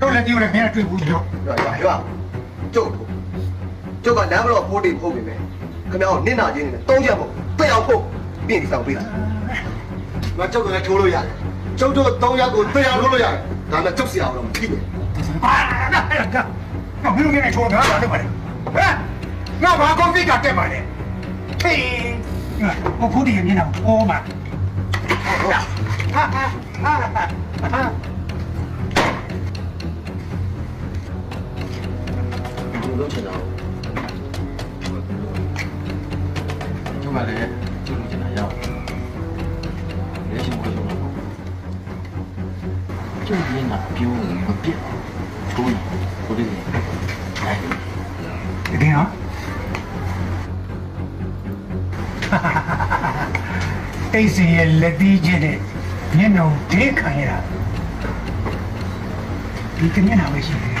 တော့လည်းဒီလိုလည်းမင်းတွေ့ဘူးပြောရွာရွာရွာကျုပ်ကျုပ်ကလမ်းမတော်ဖိုးတိဖို့ပြီမယ်ခင်ဗျားတို့နင့်နာချင်းနေတုံးချက်ဖို့တက်အောင်ဖို့ပြင်ပြီးဆောင်ပေးတာငါကျုပ်ကလည်းထိုးလို့ရတယ်ကျုပ်တို့၃ယောက်ကိုတက်အောင်ထိုးလို့ရတယ်ဒါနဲ့ကျုပ်ဆရာအောင်မဖြစ်ဘူးအာနာရကငါမင်းတို့ကနေချိုးငါဘာလုပ်ပါလဲဟမ်ငါဘာကွန်ပျူတာတက်ပါလဲဟေးငါဘဖို့ဒီမြင်တော့အော်မှာဟာဟာဟာဟာ ဒီလိုချင်တာကျုပ်ကလည်းကျုပ်လိုချင်တာရောက်လက်ရှိဘယ်လိုလုပ်လဲကျုပ်ရင်းတာပြောမပြတ်ထိုးကိုလေးအဲ့တကယ်နော်တိတ်စီရဲ့လက်သီးချင်းနဲ့မျက်နှာဒေးခံရတာဒီကမျက်နှာပဲရှိတယ်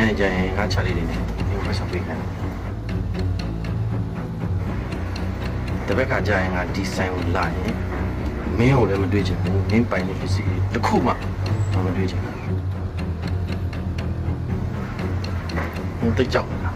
ညနေကျရင်ငါချာလေးတွေနဲ့ဒီဘက်ဆောင်ပေးခိုင်းတပည့်ခါကျရင်ငါဒီဆိုင်ကိုလာရင်မင်းကိုလည်းမတွေ့ချင်ဘူးမင်းပိုင်တဲ့ပစ္စည်းတွေတစ်ခုမှမတွေ့ချင်ဘူးမင်းတိတ်ကြောက်နေတာ